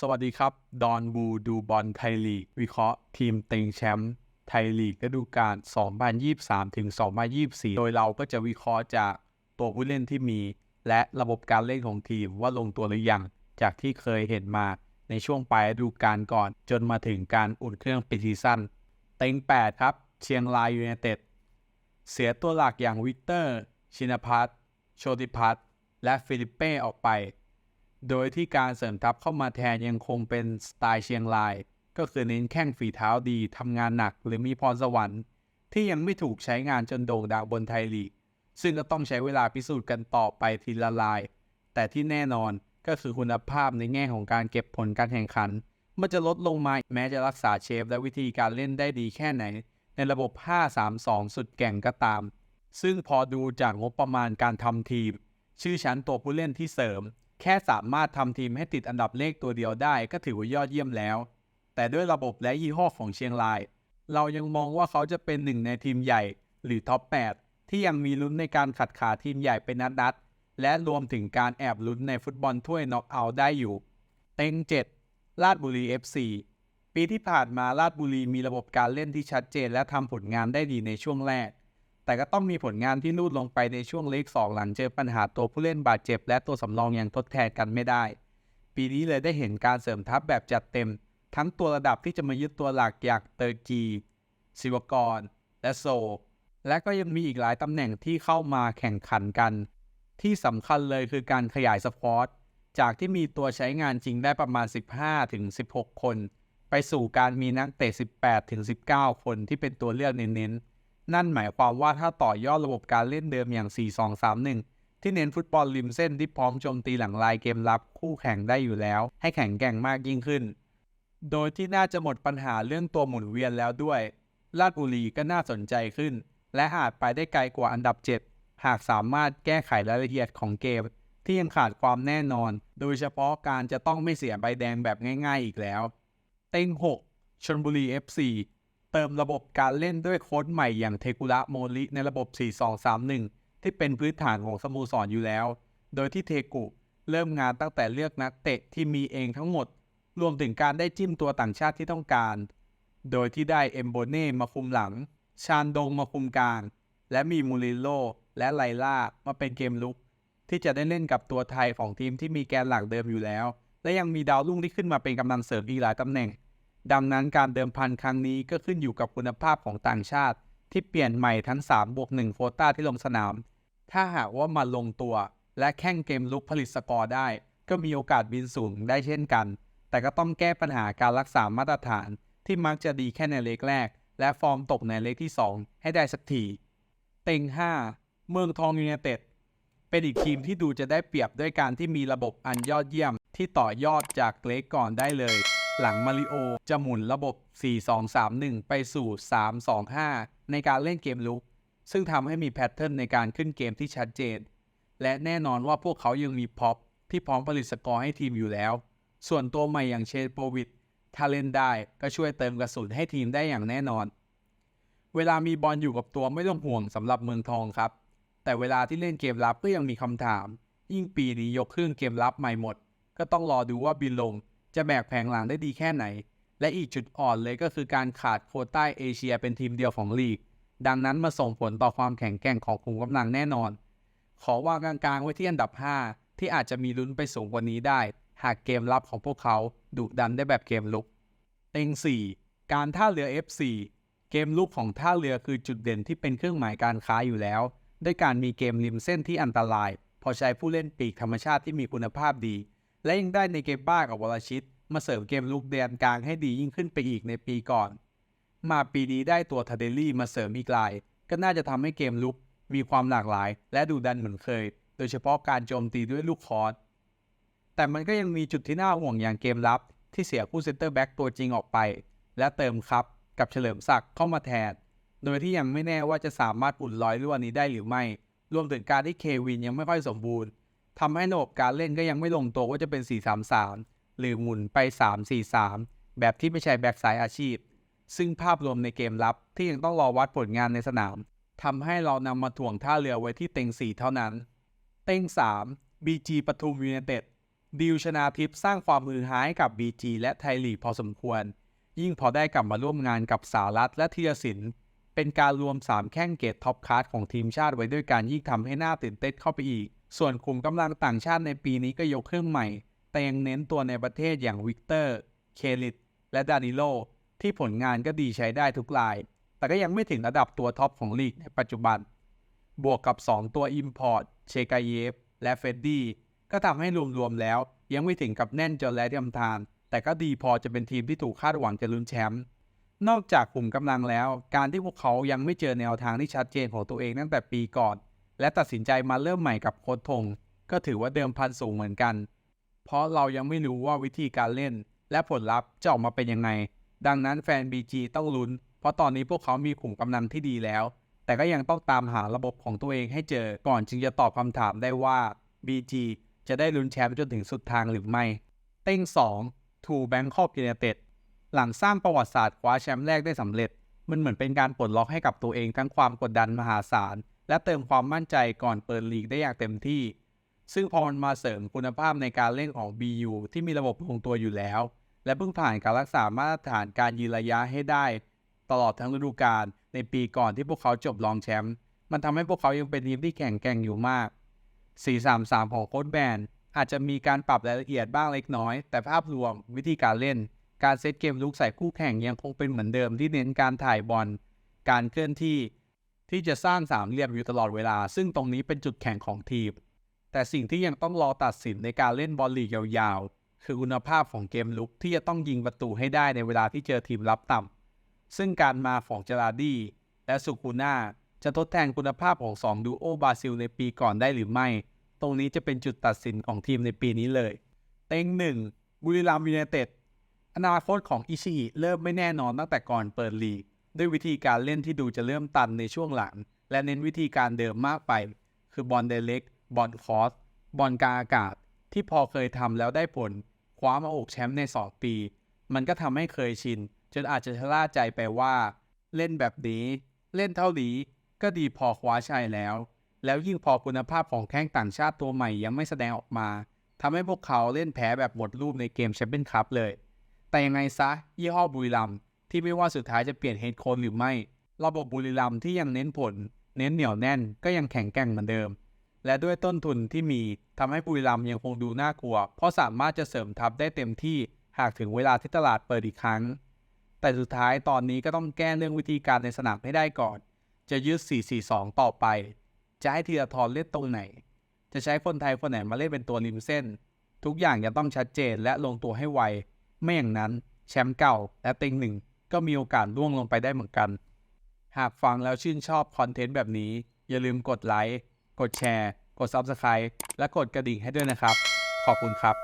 สวัสดีครับ ดอนบูดูบอลไทยลีก วิเคราะห์ทีมเต็งแชมป์ไทยลีกฤดูกาล 2023 ถึง 2024 โดยเราก็จะวิเคราะห์จากตัวผู้เล่นที่มี และระบบการเล่นของทีมว่าลงตัวหรือยัง จากที่เคยเห็นมาในช่วงปลายฤดูกาลก่อน จนมาถึงการอุ่นเครื่องปิดซีซั่นเต็ง 8 ครับ เชียงรายยูไนเต็ดเสียตัวหลักอย่างวิกเตอร์ ชินพัฒน์โชติพัฒน์และฟิลิปเป้ออกไป โดยที่การเสริมทัพเข้ามาแทนยังคงเป็นสไตล์เชียงราย ก็คือเน้นแข้งฝีเท้าดีทำงานหนักหรือมีพรสวรรค์ ที่ยังไม่ถูกใช้งานจนโด่งดังบนไทยลีก ซึ่งก็ต้องใช้เวลาพิสูจน์กันต่อไปทีละลาย แต่ที่แน่นอนก็คือคุณภาพในแง่ของการเก็บผลการแข่งขัน มันจะลดลงมาแม้จะรักษาเชฟ และวิธีการเล่นได้ดีแค่ไหน ในระบบ 5-3-2 สุดแก่งก็ตาม ซึ่งพอดูจากงบประมาณการทำทีม ชื่อชั้นตัวผู้เล่นที่เสริม แค่สามารถทำทีมให้ติดอันดับเลขตัวเดียวได้ก็ถือว่ายอดเยี่ยมแล้ว แต่ด้วยระบบและยี่ห้อของเชียงราย เรายังมองว่าเขาจะเป็นหนึ่งในทีมใหญ่หรือท็อป 8 ที่ยังมีลุ้นในการขัดขาทีมใหญ่เป็นนัดๆและรวมถึงการแอบลุ้นในฟุตบอลถ้วยน็อกเอาท์ได้อยู่ เต็ง7ลาดบุรี FC ปีที่ผ่านมาลาดบุรีมีระบบการเล่นที่ชัดเจนและทำผลงานได้ดีในช่วงแรก แต่ก็ต้องมีผลงานที่ลูดลงไปในช่วงเลขสองหลังเจอปัญหาตัวผู้เล่นบาดเจ็บ และตัวสำรองอยังทดแทนกันไม่ได้ ปีนี้เลยได้เห็นการเสริมทัพแบบจัดเต็ม ทั้งตัวระดับที่จะมายึดตัวหลักอย่างเตอร์กีศิวกร และโซ และก็ยังมีอีกหลายตำแหน่งที่เข้ามาแข่งขันกัน ที่สำคัญเลยคือการขยายสปอร์ตจากที่มีตัวใช้งานจริงได้ประมาณ 15ถึง16 คน ไปสู่การมีนักเตะ 18ถึง19 คนที่เป็นตัวเลือกเน้นๆ นั่นหมายความว่าถ้าต่อยอดระบบการเล่นเดิมอย่าง 4-2-3-1 ที่เน้นฟุตบอลริมเส้นที่พร้อมโจมตีหลังลายเกมรับคู่แข่งได้อยู่แล้ว ให้แข่งแกร่งมากยิ่งขึ้น โดยที่น่าจะหมดปัญหาเรื่องตัวหมุนเวียนแล้วด้วยลาดบุรีก็น่าสนใจขึ้น และอาจไปได้ไกลกว่าอันดับ 7 หากสามารถแก้ไขรายละเอียดของเกม ที่ยังขาดความแน่นอน โดยเฉพาะการจะต้องไม่เสียใบแดงแบบง่าย ๆ อีกแล้ว เต็ง 6ชนบุรี FC เติมระบบการเล่นด้วยโค้ชใหม่อย่างเทกุระโมริในระบบ 4-2-3-1 ที่เป็นพื้นฐานของสโมสรอยู่แล้ว โดยที่เทกุเริ่มงานตั้งแต่เลือกนักเตะที่มีเองทั้งหมด รวมถึงการได้จิ้มตัวต่างชาติที่ต้องการ โดยที่ได้เอมโบเน่มาคุมหลัง ชานดงมาคุมกลาง และมีมูริโลและไลล่ามาเป็นเกมลุก ที่จะได้เล่นกับตัวไทยของทีมที่มีแกนหลักเดิมอยู่แล้ว และยังมีดาวรุ่งที่ขึ้นมาเป็นกำลังเสริมอีกหลายตำแหน่ง ดังนั้นการเดิมพันครั้งนี้ก็ขึ้นอยู่กับคุณภาพของต่างชาติ ที่เปลี่ยนใหม่ทั้ง3บวก1โควต้าที่ลงสนาม ถ้าหากว่ามาลงตัว และแข่งเกมลุกผลิตสกอร์ได้ ก็มีโอกาสบินสูงได้เช่นกัน แต่ก็ต้องแก้ปัญหาการรักษามาตรฐาน ที่มักจะดีแค่ในเลกแรก และฟอร์มตกในเลกที่ 2 ให้ได้สักทีเต็ง 5 เมืองทองยูไนเต็ดเป็นอีกทีมที่ดูจะได้เปรียบด้วยการที่มีระบบอันยอดเยี่ยมที่ต่อยอดจากเลกก่อนได้เลย หลังมาริโอจะหมุนระบบ 4-2-3-1 ไปสู่ 3-2-5 ในการเล่นเกมลุก ซึ่งทำให้มีแพทเทิร์นในการขึ้นเกมที่ชัดเจน และแน่นอนว่าพวกเขายังมีพ็อปที่พร้อมผลิตสกอร์ให้ทีมอยู่แล้ว ส่วนตัวใหม่อย่างเชนโปวิดถ้าเล่นได้ก็ช่วยเติมกระสุนให้ทีมได้อย่างแน่นอน เวลามีบอลอยู่กับตัวไม่ต้องห่วงสำหรับเมืองทองครับ แต่เวลาที่เล่นเกมรับก็ยังมีคำถาม ยิ่งปีนี้ยกเครื่องเกมรับใหม่หมด ก็ต้องรอดูว่าบินลง จะแบกแผงหลังได้ดีแค่ไหน และอีกจุดอ่อนเลยก็คือการขาดโควต้าเอเชียเป็นทีมเดียวของลีก ดังนั้นมาส่งผลต่อความแข็งแกร่งของกลุ่มกำลังแน่นอน ขอวางกลางๆไว้ที่อันดับ 5 ที่อาจจะมีลุ้นไปสูงกว่านี้ได้ หากเกมรับของพวกเขาดุดันได้แบบเกมลุกเต็ง4 การท่าเรือ F4 เกมลุกของท่าเรือคือจุดเด่นที่เป็นเครื่องหมายการค้าอยู่แล้ว ด้วยการมีเกมริมเส้นที่อันตราย พอใช้ผู้เล่นปีกธรรมชาติที่มีคุณภาพดี และยังได้ในเกมบ้ากับวรชิต มาเสริมเกมลุกแดนกลางให้ดียิ่งขึ้นไปอีกในปีก่อน มาปีนี้ได้ตัวทาเดลลี่มาเสริมอีกลาย ก็น่าจะทำให้เกมลุกมีความหลากหลาย และดูดันเหมือนเคย โดยเฉพาะการโจมตีด้วยลูกคอร์สแต่มันก็ยังมีจุดที่น่าห่วงอย่างเกมรับ ที่เสียผู้เซนเตอร์แบ็กตัวจริงออกไป และเติมครับกับเฉลิมศักดิ์เข้ามาแทน โดยที่ยังไม่แน่ว่าจะสามารถอุดรอยรั่วนี้ได้หรือไม่ รวมถึงการที่เควินยังไม่ค่อยสมบูรณ์ ทำให้ระบบการเล่นก็ยังไม่ลงตัวว่าจะเป็น 4-3-3 หรือหมุนไป 3-4-3 แบบที่ไม่ใช่แบ็กสายอาชีพ ซึ่งภาพรวมในเกมรับที่ยังต้องรอวัดผลงานในสนามทำให้เรานำมาถ่วงท่าเรือไว้ที่เต็ง 4 เท่านั้น เต็ง 3 BG ปทุมยูไนเต็ดดิวชนาทิพย์สร้างความมือหาให้กับ BG และไทยลีกพอสมควร ยิ่งพอได้กลับมาร่วมงานกับสารัตและธีรศิลป์เป็นการรวม 3 แข้งเกตท็อปคลาสของทีมชาติไว้ด้วยกันยิ่งทำให้หน้าตื่นเต้นเข้าไปอีก ส่วนกลุ่มกำลังต่างชาติในปีนี้ก็ยกเครื่องใหม่ แต่ยังเน้นตัวในประเทศอย่างวิกเตอร์ เคลิต และดานิโล ที่ผลงานก็ดีใช้ได้ทุกราย แต่ก็ยังไม่ถึงระดับตัวท็อปของลีกในปัจจุบัน บวกกับ 2 ตัว Import เชกาเยฟ และเฟดดี้ ก็ทำให้รวมๆแล้ว ยังไม่ถึงกับแน่นจนและทียมทาน แต่ก็ดีพอจะเป็นทีมที่ถูกคาดหวังจะลุ้นแชมป์นอกจากกลุ่มกำลังแล้ว การที่พวกเขายังไม่เจอแนวทางที่ชัดเจนของตัวเองตั้งแต่ปีก่อน และตัดสินใจมาเริ่มใหม่กับโค้ชทง ก็ถือว่าเดิมพันสูงเหมือนกัน เพราะเรายังไม่รู้ว่าวิธีการเล่น และผลลัพธ์จะออกมาเป็นยังไง ดังนั้นแฟน BG ต้องลุ้น เพราะตอนนี้พวกเขามีกลุ่มกำลังที่ดีแล้ว แต่ก็ยังต้องตามหาระบบของตัวเองให้เจอก่อนจึงจะตอบคำถามได้ว่า BG จะได้ลุ้นแชมป์จนถึงสุดทางหรือไม่ เต้ง2 To Bangkok United หลังสร้างประวัติศาสตร์คว้าแชมป์แรกได้สำเร็จ มันเหมือนเป็นการปลดล็อกให้กับตัวเองทั้งความกดดันมหาศาล และเติมความมั่นใจก่อนเปิดลีกได้อย่างเต็มที่ ซึ่งพอมันมาเสริมคุณภาพในการเล่นของ BU ที่มีระบบลงตัวอยู่แล้ว และเพิ่งผ่านการรักษามาตรฐานการยืนระยะให้ได้ ตลอดทั้งฤดูกาลในปีก่อนที่พวกเขาจบรองแชมป์มันทำให้พวกเขายังเป็นทีมที่แข่งแกร่งอยู่มาก 4-3-3 ของโค้ชแบนอาจจะมีการปรับรายละเอียดบ้างเล็กน้อย แต่ภาพรวมวิธีการเล่น การเซตเกมลุกใส่คู่แข่งยังคงเป็นเหมือนเดิมที่เน้นการถ่ายบอล การเคลื่อนที่ ที่จะสร้างสามเหลี่ยมอยู่ตลอดเวลา ซึ่งตรงนี้เป็นจุดแข็งของทีม แต่สิ่งที่ยังต้องรอตัดสินในการเล่นบอลลีกยาวๆ คือคุณภาพของเกมลุกที่จะต้องยิงประตูให้ได้ในเวลาที่เจอทีมรับต่ำซึ่งการมาของเจราดีและสุคูน่าจะทดแทนคุณภาพของสองดูโอบราซิลในปีก่อนได้หรือไม่ ตรงนี้จะเป็นจุดตัดสินของทีมในปีนี้เลย เต็งหนึ่งบุรีรัมย์ยูไนเต็ดอนาคตของอิชิอิเริ่มไม่แน่นอนตั้งแต่ก่อนเปิดลีก ด้วยวิธีการเล่นที่ดูจะเริ่มตันในช่วงหลัง และเน้นวิธีการเดิมมากไป คือบอลเดเล็กบอลคอสบอลกาอากาศ ที่พอเคยทำแล้วได้ผล คว้ามาอกแชมป์ใน2ปี มันก็ทำให้เคยชิน จนอาจจะชะล่าใจไปว่า เล่นแบบนี้ เล่นเท่านี้ก็ดีพอคว้าชัยแล้ว แล้วยิ่งพอคุณภาพของแข้งต่างชาติตัวใหม่ยังไม่แสดงออกมาทำให้พวกเขาเล่นแพ้แบบหมดรูปในเกมแชมเปี้ยนคัพเลย แต่ยังไงซะยี่ห้อบุรีรัมย์ ที่ไม่ว่าสุดท้ายจะเปลี่ยนเฮดโค้ชหรือไม่ระบบบุรีรัมย์ที่ยังเน้นผล เน้นเหนียวแน่นก็ยังแข็งแกร่งเหมือนเดิม และด้วยต้นทุนที่มีทำให้บุรีรัมย์ยังคงดูน่ากลัว เพราะสามารถจะเสริมทัพได้เต็มที่หากถึงเวลาที่ตลาดเปิดอีกครั้ง แต่สุดท้ายตอนนี้ก็ต้องแก้เรื่องวิธีการในสนามให้ได้ก่อน จะยึด 4-4-2 ต่อไป จะให้ธีรทรเล่นตรงไหน จะใช้คนไทยคนไหนมาเล่นเป็นตัวริมเส้น ทุกอย่างจะต้องชัดเจนและลงตัวให้ไว ไม่อย่างนั้นแชมป์เก่าและเต็งหนึ่ง ก็มีโอกาสล่วงลงไปได้เหมือนกัน หากฟังแล้วชื่นชอบคอนเทนต์แบบนี้ อย่าลืมกดไลค์ กดแชร์ กด Subscribe และกดกระดิ่งให้ด้วยนะครับ ขอบคุณครับ